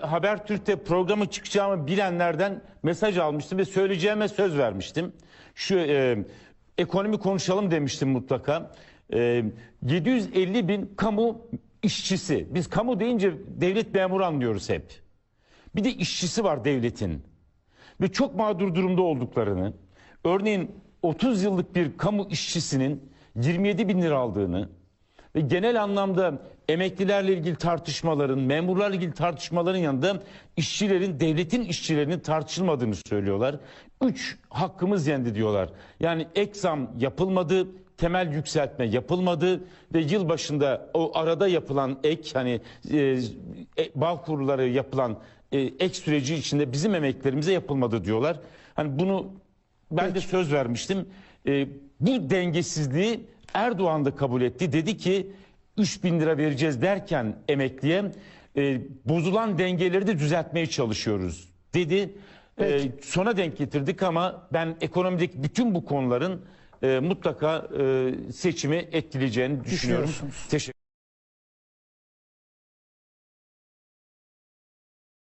Habertürk'te programı çıkacağımı bilenlerden mesaj almıştım ve söyleyeceğime söz vermiştim. Şu e, ekonomi konuşalım demiştim mutlaka. E, 750 bin kamu işçisi. Biz kamu deyince devlet memuru anlıyoruz hep. Bir de işçisi var devletin. Ve çok mağdur durumda olduklarını, örneğin 30 yıllık bir kamu işçisinin 27 bin lira aldığını ve genel anlamda emeklilerle ilgili tartışmaların, memurlarla ilgili tartışmaların yanında işçilerin, devletin işçilerinin tartışılmadığını söylüyorlar. Üç, hakkımız yendi diyorlar. Yani ek zam yapılmadı, temel yükseltme yapılmadı ve yıl başında o arada yapılan ek hani e, e, bağ kurulları yapılan e, ek süreci içinde bizim emeklerimize yapılmadı diyorlar. Hani bunu ben de söz vermiştim. E, bu dengesizliği Erdoğan da kabul etti. Dedi ki 3 bin lira vereceğiz derken emekliye e, bozulan dengeleri de düzeltmeye çalışıyoruz dedi. E, sona denk getirdik ama ben ekonomideki bütün bu konuların e, mutlaka e, seçimi etkileyeceğini düşünüyorum. Teşekkür